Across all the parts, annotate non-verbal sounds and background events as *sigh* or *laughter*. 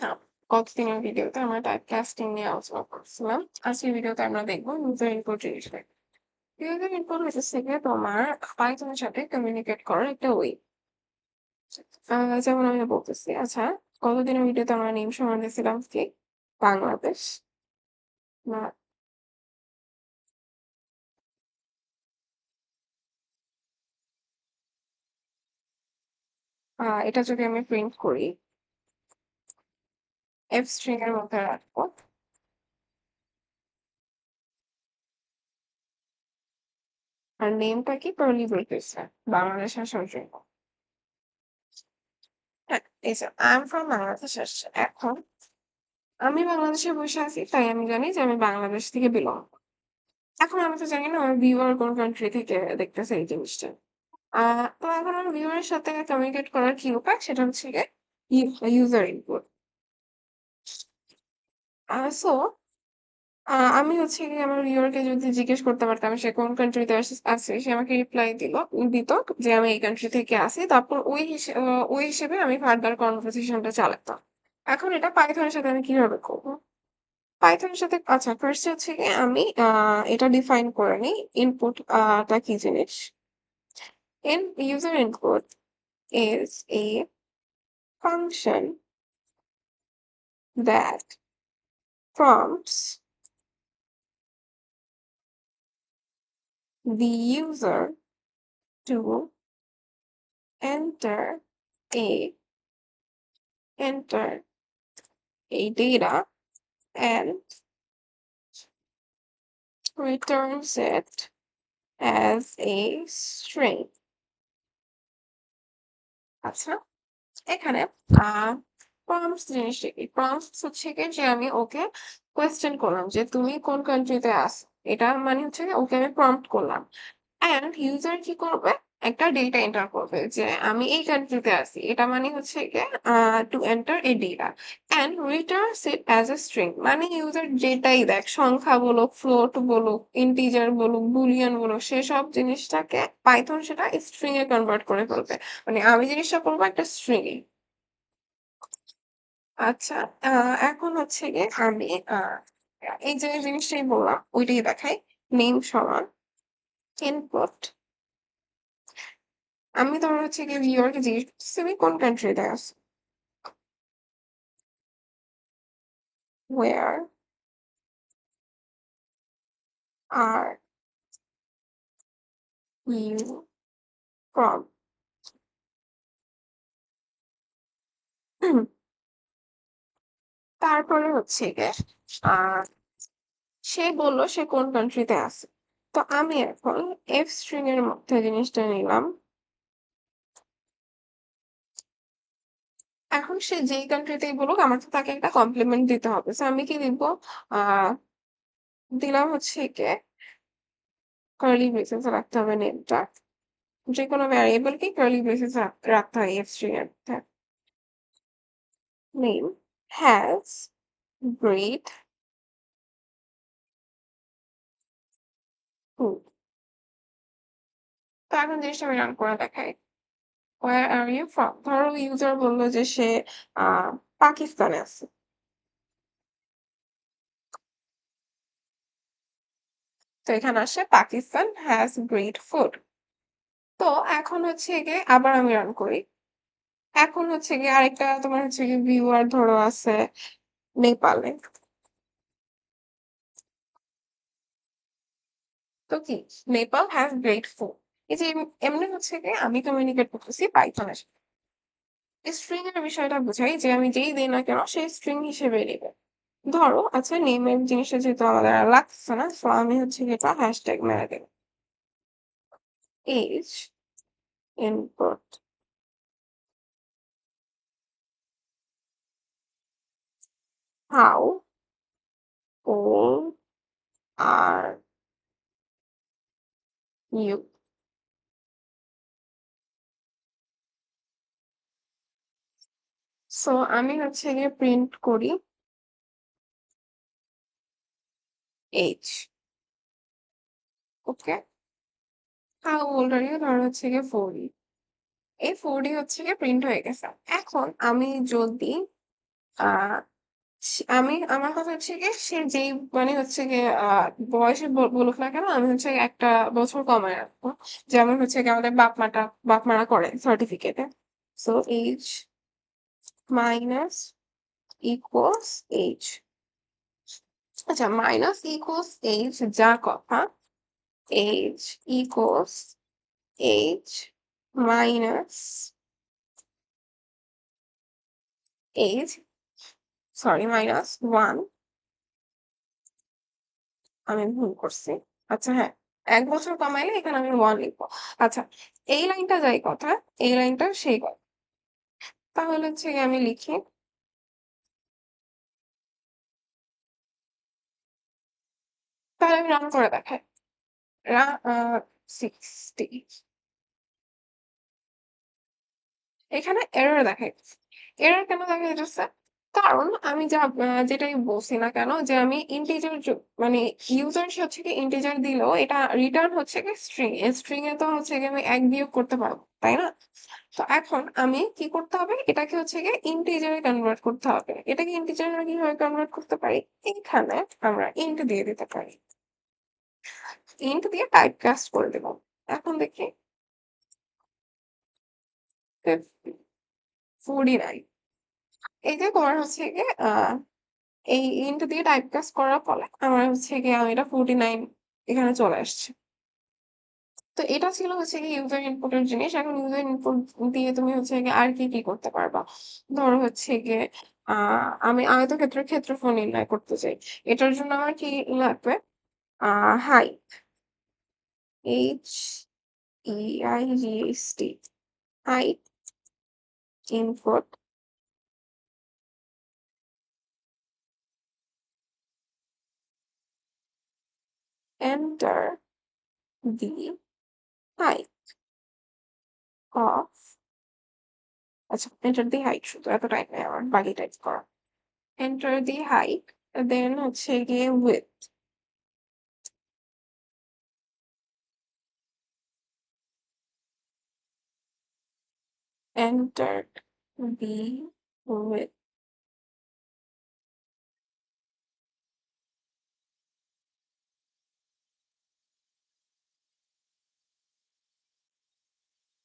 আচ্ছা, গতদিনের ভিডিওতে আমরা টাইপ কাস্টিং নিয়ে আলোচনা করছিলাম। আজকের ভিডিওতে আমরা দেখব ইউজার ইনপুট জিনিসটা। ইউজার ইনপুট গিয়ে তোমার এর সাথে কমিউনিকেট করার একটা ওয়ে। যেমন আমি বলতেছি, আচ্ছা গতদিনের ভিডিওতে আমরা নেম সমান দিয়েছিলাম কি? বাংলাদেশ। না এটা যদি আমি প্রিন্ট করি f string এর মধ্যে রাখব। আর নেমটা কি কার্লি ব্রেসেস এ বাংলাদেশ আসার জন্য। হ্যাঁ, এই যে I am from বাংলাদেশ আসছে। এখন আমি বাংলাদেশে বসে আছি তাই আমি জানি যে আমি বাংলাদেশ থেকে বিলং এখন আমি তো জানি না আমার ভিউয়ার কোন কান্ট্রি থেকে দেখতেছে এই জিনিসটা। তো এখন আমার ভিউয়ার এর সাথে কমিউনিকেট করার কি উপায়? সেটা হচ্ছে ইউজার ইনপুট। আ সো আমি হচ্ছে গিয়ে আমার ভিউয়ারকে যদি জিজ্ঞেস করতে পারতাম সে কোন কান্ট্রিতে আস আছে, সে আমাকে রিপ্লাই দিল দিত যে আমি এই কান্ট্রি থেকে আছি। তারপর ওই হিসে ওই হিসেবে আমি ফার্দার কনভারসেশনটা চালাতাম। এখন এটা পাইথনের সাথে আমি কীভাবে করব? পাইথন এর সাথে আচ্ছা ফার্স্ট হচ্ছে গিয়ে আমি এটা ডিফাইন করে নিই ইনপুট টা কি জিনিস? In user input is a function that prompts the user to enter a enter a data and returns it as a string. আচ্ছা, এখানে আ জিনিসটা কি? prompts হচ্ছে গিয়ে যে আমি ওকে কোয়েশ্চেন করলাম যে, "তুমি কোন কান্ট্রিতে আছো?" এটা মানে হচ্ছে ওকে আমি প্রম্পট করলাম। অ্যান্ড ইউজার কি করবে? একটা ডেটা এন্টার করবে যে, "আমি এই কান্ট্রিতে আছি।" এটা মানে হচ্ছে a to enter a data and returns it as a string মানে ইউজার যেটাই দেখ, সংখ্যা বলুক, ফ্লোট বলুক, ইন্টিজার বলুক, বুলিয়ান বলুক, সেসব জিনিসটাকে পাইথন সেটা স্ট্রিং এ কনভার্ট করে ফেলবে। মানে আমি জিনিসটা করব একটা স্ট্রিং এ। আচ্ছা, এখন হচ্ছে গিয়ে আমি এই যে জিনিসটাই বললাম ওইটাই দেখাই। নেম সমান ইনপুট আমি তোমার হচ্ছে গিয়ে ভিউয়ার কে জিজ্ঞেস করতেছি, "তুমি কোন কান্ট্রিতে আছো?" Where are you from? *clears throat* তারপরে হচ্ছে গিয়ে সে বলল সে কোন কান্ট্রিতে আছে। তো আমি এখন এফ স্ট্রিং এর মধ্যে জিনিসটা নিলাম। এখন সে যেই কান্ট্রিতেই বলুক আমার তো তাকে একটা কমপ্লিমেন্ট দিতে হবে। সো আমি কি দিব? দিলাম হচ্ছে গিয়ে কার্লি ব্রেসেস রাখতে হবে নেমটা। যেকোনো ভ্যারিয়েবলকেই কার্লি ব্রেসেস রাখতে হয় এফ স্ট্রিং এর মধ্যে। Name has great food. তো এখন জিনিসটা আমি রান করে দেখাই। Where are you from? ধরো ইউজার বলল যে সে পাকিস্তানে আছে। তো এখানে আসে, পাকিস্তান হ্যাজ great ফুড তো এখন হচ্ছে গিয়ে আবার আমি রান করি। এখন হচ্ছে গিয়ে আরেকটা তোমার হচ্ছে গিয়ে ভিউয়ার ধরো আছে নেপালে। তো কি? Nepal has great food. এই যে এমনি হচ্ছে গিয়ে আমি কমিউনিকেট করতেছি পাইথনের সাথে। স্ট্রিং এর বিষয়টা বুঝাই যে আমি যেই দেই না কেন সেই স্ট্রিং হিসেবে নেবে। ধরো আচ্ছা নেমের জিনিসটা যেহেতু আমাদের আর লাগতেছে না সো আমি হচ্ছে গিয়ে এটা হ্যাশট্যাগ মেরে দেব। is input how old are you? So আমি হচ্ছে গিয়ে প্রিন্ট করি age. Okay? how old are you? ধরো হচ্ছে গিয়ে 40 এই 40 হচ্ছে গিয়ে প্রিন্ট হয়ে গেছে। এখন আমি যদি, আহ আমি, আমার কথা হচ্ছে গিয়ে সে যেই মানে হচ্ছে আহ বয়সে বল- বলুক না কেন, আমি হচ্ছে একটা বছর কমায় রাখব। যেমন হচ্ছে গিয়ে আমাদের বাপ মাটা বাপ মারা করে সার্টিফিকেটে so age minus equals age আচ্ছা মাইনাস ইকুয়ালস এইজ যা কথা age equals age minus age sorry minus one আমি ভুল করছি। আচ্ছা হ্যাঁ এক বছর কমাইলে এখানে আমি ওয়ান লিখব। আচ্ছা এই লাইনটা যাই কথা, এই লাইনটা সেই কথা। তাহলে হচ্ছে আমি লিখি তাহলে আমি রান করে দেখাই। সিক্সটি এখানে এরর দেখাই। এরর কেন দেখা যাচ্ছে কারণ আমি যা যেটাই বলছি না কেন, যে আমি ইন্টিজার মানে ইউজার হচ্ছে কি ইন্টিজার দিলেও এটা রিটার্ন হচ্ছে কি স্ট্রিং স্ট্রিং এ তো হচ্ছে কি আমি এক বিয়োগ করতে পারব, তাই না? তো এখন আমি কি করতে হবে? এটাকে হচ্ছে গিয়ে ইন্টিজারে কনভার্ট করতে হবে। এটাকে ইন্টিজারে কীভাবে কনভার্ট করতে পারি? এখানে আমরা ইন্ট দিয়ে দিতে পারি। ইন্ট দিয়ে টাইপ কাস্ট করে দেব। এখন দেখি। ফোরটি নাইন এই যে তোমার হচ্ছে গিয়ে আহ এই ইন্ট দিয়ে টাইপ কাস্ট করার ফলে আমার হচ্ছে গিয়ে আমি এটা ফোরটি নাইন এখানে চলে আসছে। তো এটা ছিল হচ্ছে কি ইউজার ইনপুটের জিনিস। এখন ইউজার ইনপুট দিয়ে তুমি হচ্ছে গিয়ে আর কি কি করতে পারবা? ধরো হচ্ছে গিয়ে আমি আয়তক্ষেত্রের ক্ষেত্রফল নির্ণয় করতে চাই। এটার জন্য আমার কি লাগবে? Height H E I G S T height input enter the height of আচ্ছা enter the height শুধু এত টাইপ নেই আমার বাকি টাইপ করা enter the height then হচ্ছে গিয়ে width enter the width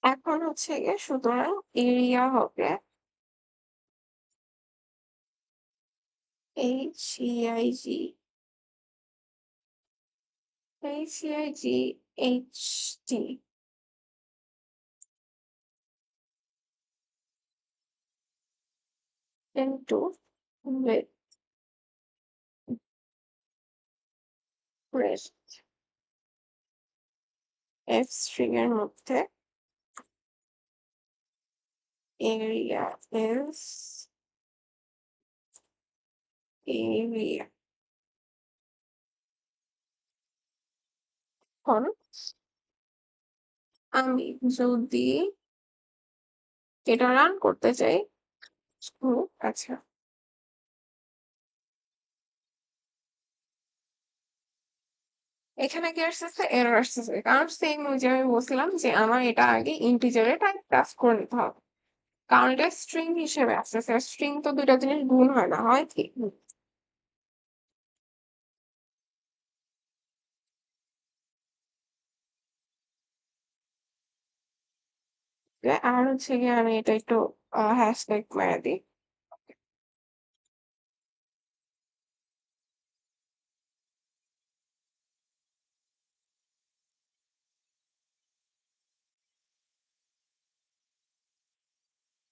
এখন হচ্ছে গিয়ে সুতরাং এরিয়া হবে H E I G H E I G H T into width. Rest f string এর মধ্যে area. Is area আমি যদি এটা রান করতে চাই আচ্ছা। এখানে কি আসতেছে? এরর আসতেছে। কারণ সেম ওই যে আমি বলছিলাম যে আমার এটা আগে ইন্টিজারে টাইপ কাজ করে নিতে হবে। কারণ এটা স্ট্রিং হিসেবে আসতেছে স্ট্রিং তো দুইটা জিনিস গুণ হয় না, হয় কি? আর হচ্ছে গিয়ে আমি এটা একটু হ্যাশট্যাগ মেরে দিই।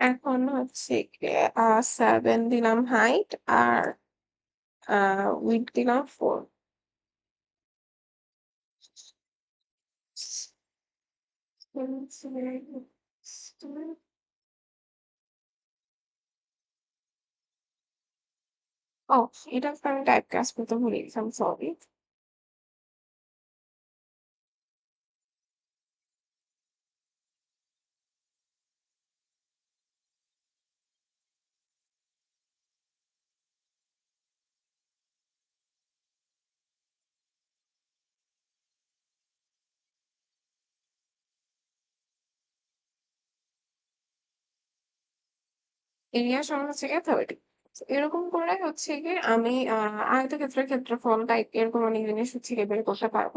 এখন হচ্ছে সেভেন দিলাম হাইট আর উইড দিলাম ফোর ও এটা আমি টাইপ কাজ করতে ভুলে গেছিলাম সরি এরিয়া সমান হচ্ছে গিয়ে থার্টি এরকম করে হচ্ছে গিয়ে আমি আয়তক্ষেত্রের ক্ষেত্রফল টাইপ এরকম অনেক জিনিস হচ্ছে গিয়ে বের করতে পারব।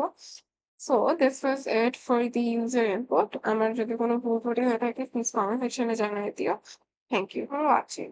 So this was it for the user input আমার যদি কোনো ভুল ত্রুটি হয়ে থাকে প্লিজ কমেন্ট সেকশনে জানিয়ে দিও। Thank you for watching.